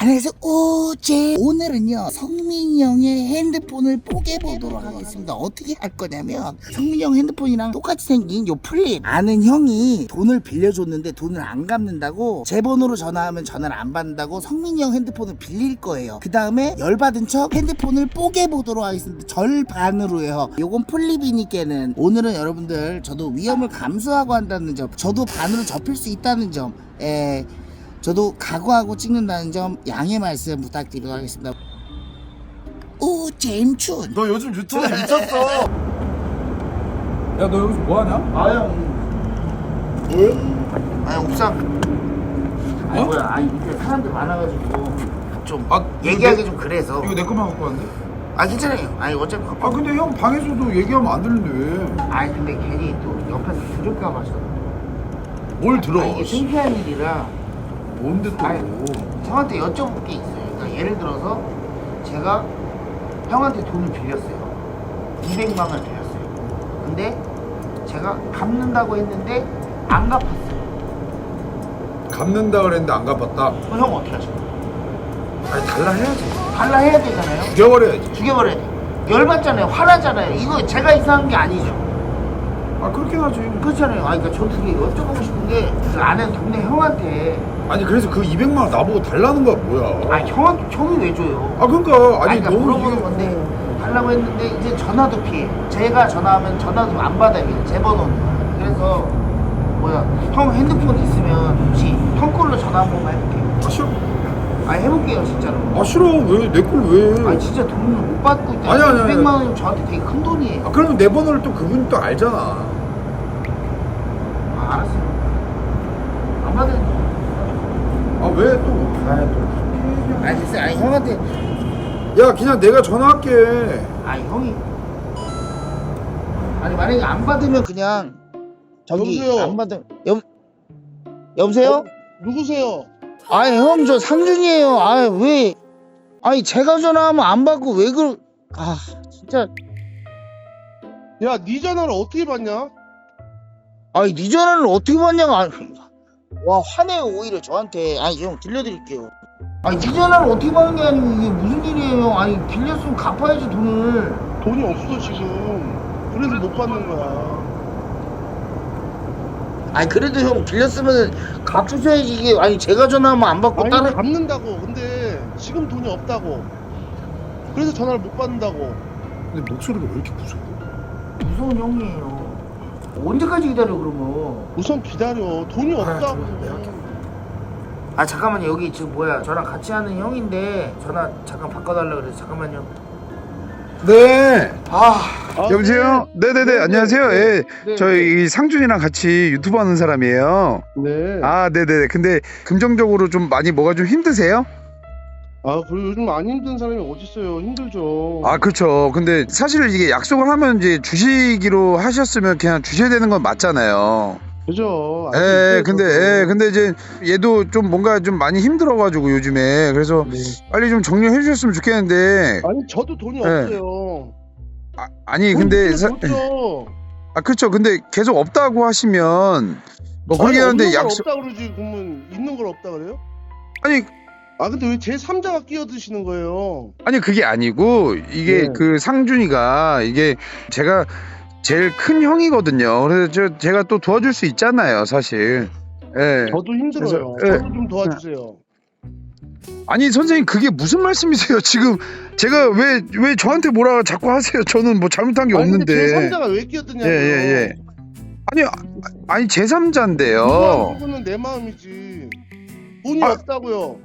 안녕하세요 오제 오늘은요 성민이 형의 핸드폰을 뽀개보도록 하겠습니다. 어떻게 할 거냐면 성민이 형 핸드폰이랑 똑같이 생긴 요 플립 아는 형이 돈을 빌려줬는데 돈을 안 갚는다고 제 번호로 전화하면 전화를 안 받는다고 성민이 형 핸드폰을 빌릴 거예요. 그 다음에 열받은 척 핸드폰을 뽀개보도록 하겠습니다. 절반으로요. 요건 플립이니께는 오늘은 여러분들 저도 위험을 감수하고 한다는 점 저도 반으로 접힐 수 있다는 점 에, 저도 각오하고 찍는다는 점 양해 말씀 부탁드리도록 하겠습니다. 오, 잼춘. 너 요즘 유튜브 미쳤어. 야, 너 여기서 뭐 하냐? 아, 형. 왜? 아, 옥상. 아니, 어? 뭐야. 아니, 밑에 사람들 많아가지고. 좀, 아, 얘기하기 좀 그래서. 이거 내 것만 갖고 왔는데? 아, 괜찮아요. 아니, 어차피. 아, 근데 형 방에서도 얘기하면 안 되는데 왜? 아니, 근데 괜히 또 옆에서 들을까봐 저. 뭘 들어? 아, 이게 창피한 일이라. 뭔데 또? 아니, 형한테 여쭤볼 게 있어요. 그러니까 예를 들어서 제가 형한테 돈을 빌렸어요. 200만 원을 빌렸어요. 근데 제가 갚는다고 했는데 안 갚았어요. 갚는다 그랬는데 안 갚았다. 그럼 형 어떻게 거예요? 아니 달라 해야지. 달라 해야 되잖아요. 죽여버려야지. 죽여버려야 돼. 열받잖아요. 화나잖아요. 이거 제가 이상한 게 아니죠. 아 그렇긴 하지. 그렇잖아요. 아, 그러니까 저도 그게 여쭤보고 싶은 게, 그 아는 동네 형한테, 아니 그래서 그 200만 원 나보고 달라는 거야 뭐야? 아, 형한테, 형이 왜 줘요? 아 그러니까 아니 아니, 그러니까 너무 물어보는 이게- 건데 달라고 했는데 이제 전화도 피해. 제가 전화하면 전화도 안 받아요. 제 번호는. 그래서 뭐야 형 핸드폰 있으면 혹시 형 걸로 전화 한 번만 해볼게요. 아 싫어. 아 해볼게요 진짜로. 아 싫어 왜내걸 왜? 아니 진짜 돈을 못 받고 있다. 아니, 아니, 아니. 200만 원이면 저한테 되게 큰 돈이에요. 아 그러면 내 번호를 또 그분이 또 알잖아. 아 알았어요. 안 받아요. 아 왜 또? 아또 아니 됐어요. 아니 형한테 야 그냥 내가 전화할게. 아니 형이 아니 만약에 안 받으면 그냥 저기 여보세요? 안 받으면 여 여보세요? 어? 누구세요? 아니 형저 상준이에요. 아니 왜? 아니 제가 전화하면 안 받고 왜 그러? 아 진짜. 야, 네 전화를 어떻게 받냐? 아니 네 전화를 어떻게 받냐고. 아니, 와 화내요 오히려 저한테. 아니 형 들려드릴게요. 아니 네 전화를 어떻게 받는 게 아니고 이게 무슨 일이에요? 아니 빌렸으면 갚아야지 돈을. 돈이 없어 지금. 그래서 못 받는 거야. 아니 그래도 형 빌렸으면 갚으셔야지 이게. 아니 제가 전화하면 안 받고 아니 다른. 갚는다고. 근데 지금 돈이 없다고. 그래서 전화를 못 받는다고. 근데 목소리가 왜 이렇게 무서워? 무서운 형이에요. 언제까지 기다려 그러면? 우선 기다려. 돈이 아, 없다고. 아 잠깐만 요 여기 지금 뭐야 저랑 같이 하는 형인데 전화 잠깐 바꿔달라 그래서 잠깐만요 네. 아 아, 여보세요? 네네 네, 네, 안녕하세요. 예, 네. 저희 이 상준이랑 같이 유튜브 하는 사람이에요. 네. 아, 네네네. 근데 긍정적으로 좀 많이 뭐가 좀 힘드세요? 아, 그리고 요즘 안 힘든 사람이 어딨어요. 힘들죠. 아, 그쵸. 근데 사실 이게 약속을 하면 이제 주시기로 하셨으면 그냥 주셔야 되는 건 맞잖아요. 그죠. 알고 예, 근데. 예, 근데 이제 얘도 좀 뭔가 좀 많이 힘들어가지고 요즘에. 그래서 네. 빨리 좀 정리해 주셨으면 좋겠는데. 아니, 저도 돈이 네. 없어요. 아, 아니, 근데, 사, 못 줘. 아, 그쵸. 근데 계속 없다고 하시면 뭐 그러긴 걸 약속, 없다 그러지 그러면 있는 걸 없다 그래요? 아니, 아 근데 왜 제 3자가 끼어드시는 거예요? 아니 그게 아니고 이게 네. 그 상준이가 이게 제가 제일 큰 형이거든요. 그래서 저 제가 또 도와줄 수 있잖아요, 사실. 예. 저도 힘들어요. 그래서, 예. 저도 좀 도와주세요. 아니 선생님 그게 무슨 말씀이세요? 지금 제가 왜 왜 저한테 뭐라 자꾸 하세요? 저는 뭐 잘못한 게 아니 근데 없는데. 3자가 왜 끼어드냐고요? 예, 예, 예. 아니 아, 아니 제 3자인데요. 그거는 내 마음이지. 돈이 아. 없다고요.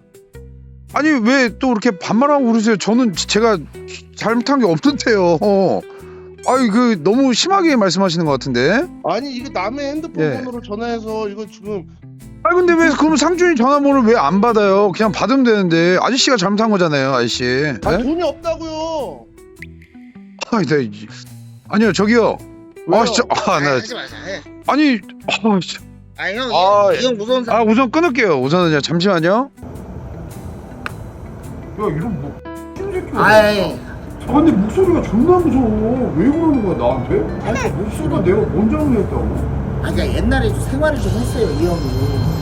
아니 왜 또 이렇게 반말하고 그러세요? 저는 제가 잘못한 게 없는데요. 어. 아니 그 너무 심하게 말씀하시는 것 같은데. 아니 이거 남의 핸드폰 예. 번호로 전화해서 이거 지금 아니 근데 왜 그럼 상준이 전화번호를 왜 안 받아요? 그냥 받으면 되는데 아저씨가 잘못한 거잖아요, 아저씨. 아 네? 돈이 없다고요. 아니, 나 이- 아니요, 저기요. 왜요? 아 진짜 아, 나 하지 마자 해. 아니 아, 진짜. 아니 형, 아, 이형 무서운 사람 아 우선 끊을게요. 우선은 잠시만요. 야 이런 뭐 새끼야. 아이 아 근데 목소리가 존나 무서워. 왜 그러는 거야 나한테? 아니 목소리가 내가 뭔 잘못했다고? 아니 그러니까 옛날에 좀 생활을 좀 했어요 이 형이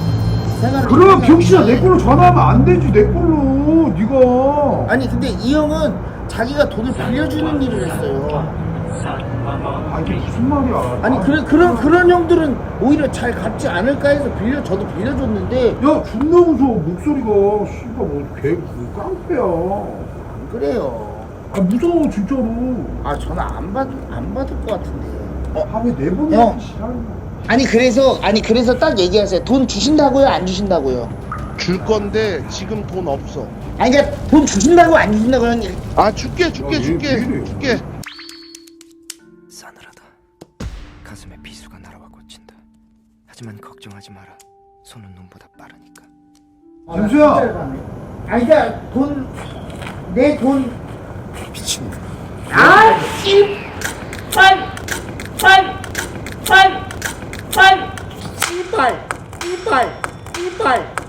생활을 그러면 좀 병신아 내 걸로 전화하면 안 되지 내 걸로. 이거 아니 근데 이 형은 자기가 돈을 빌려주는 일을 했어요. 아 이게 무슨 말이야 아니 그래 그런 그런 형들은 오히려 잘 갚지 않을까 해서 빌려 저도 빌려줬는데 야 존나 무서워 목소리가 씨발 뭐개 깡패야 안 그래요. 아 무서워 진짜로 아 전화 안 받 안 받을 것 같은데. 아왜 네 번이나 형. 지랄이야 아니 그래서 아니 그래서 딱 얘기하세요. 돈 주신다고요? 안 주신다고요? 줄 건데 지금 돈 없어. 아니 그러니까 돈 주신다고 안 주신다고 형님. 아 줄게 줄게 야, 얘 줄게 왜 이래? 줄게. 싸늘하다. 가슴에 비수가 날아와 꽂힌다. 하지만 걱정하지 마라. 손은 눈보다 빠르니까. 잠수야 아니 그러니까 돈내돈 미친 아, 씨! 빨! 빨! 빨! 빨! 씨발! 씨발! 씨발!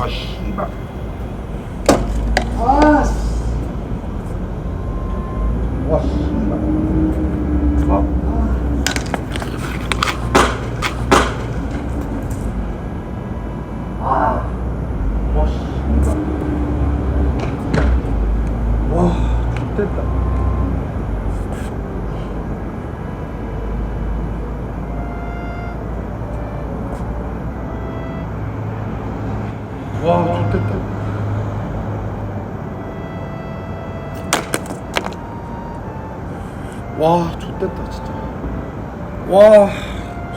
아 씨발 아, 와 씨발 아 와, 좋됐다. 와, 좋됐다, 진짜. 와,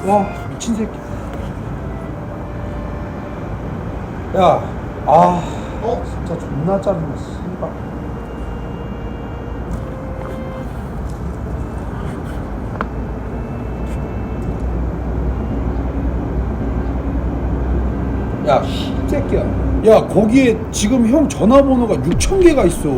와, 미친 새끼. 야, 아, 어? 진짜 존나 짜증나, 씨발. 야, 이 새끼야. 야, 거기에 지금 형 전화번호가 6천 개가 있어.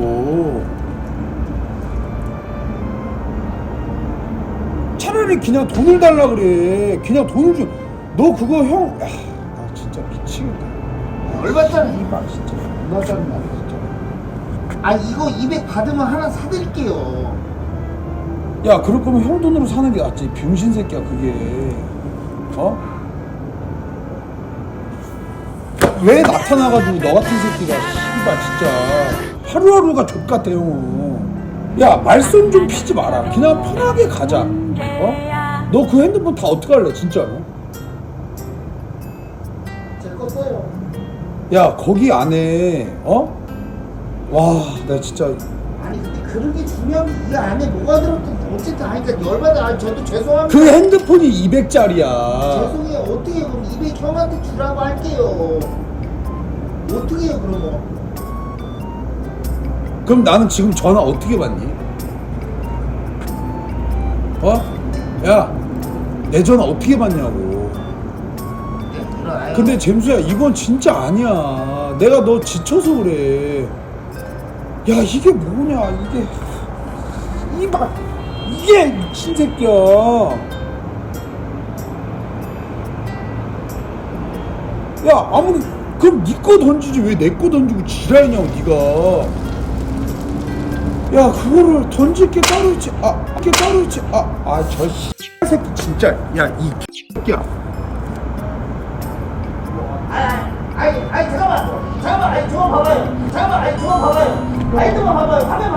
차라리 그냥 돈을 달라 그래. 그냥 돈을 줘. 너 그거 형, 야, 나 진짜 미치겠다. 얼마짜리? 이봐, 진짜 존나 짜증나, 진짜. 아, 이거 200 받으면 하나 사드릴게요. 야, 그럴 거면 형 돈으로 사는 게 낫지. 병신 새끼야, 그게. 어? 왜 나타나가지고 너 같은 새끼가 씨발 진짜 하루하루가 족같아 형은 야 말썽 좀 피지 마라 그냥 편하게 가자 어? 너 그 핸드폰 다 어떻게 할래 진짜로 제거 써요. 야 거기 안에 어? 와 나 진짜 아니, 근데 그런 게 중요한 게이 안에 뭐가 들었든 어쨌든 하니까 열받아. 아, 저도 죄송합니다. 그 핸드폰이 200짜리야 죄송해요. 어떻게 그럼 200 형한테 주라고 할게요. 어떻게 해요, 그런 거? 그럼 나는 지금 전화 어떻게 받니? 어? 야, 내 전화 어떻게 받냐고. 네. 근데 잼수야, 이건 진짜 아니야. 내가 너 지쳐서 그래. 야, 이게 뭐냐, 이게. 이발, 이게 미친 새끼야. 야, 아무리, 그럼 네 거 던지지 왜 내 거 던지고 지랄이냐고, 네가 야, 그거를 던질 게 따로 있지. 아, 게 따로 있지. 아, 아, 저 씨. 새끼 진짜. 야, 이 새끼야. 아니, 아니, 잠깐만. 잠깐만, 아니, 저거 봐봐요. 잠깐만, 아니, 저거 봐봐요. 아니, 저거 봐봐요. 화면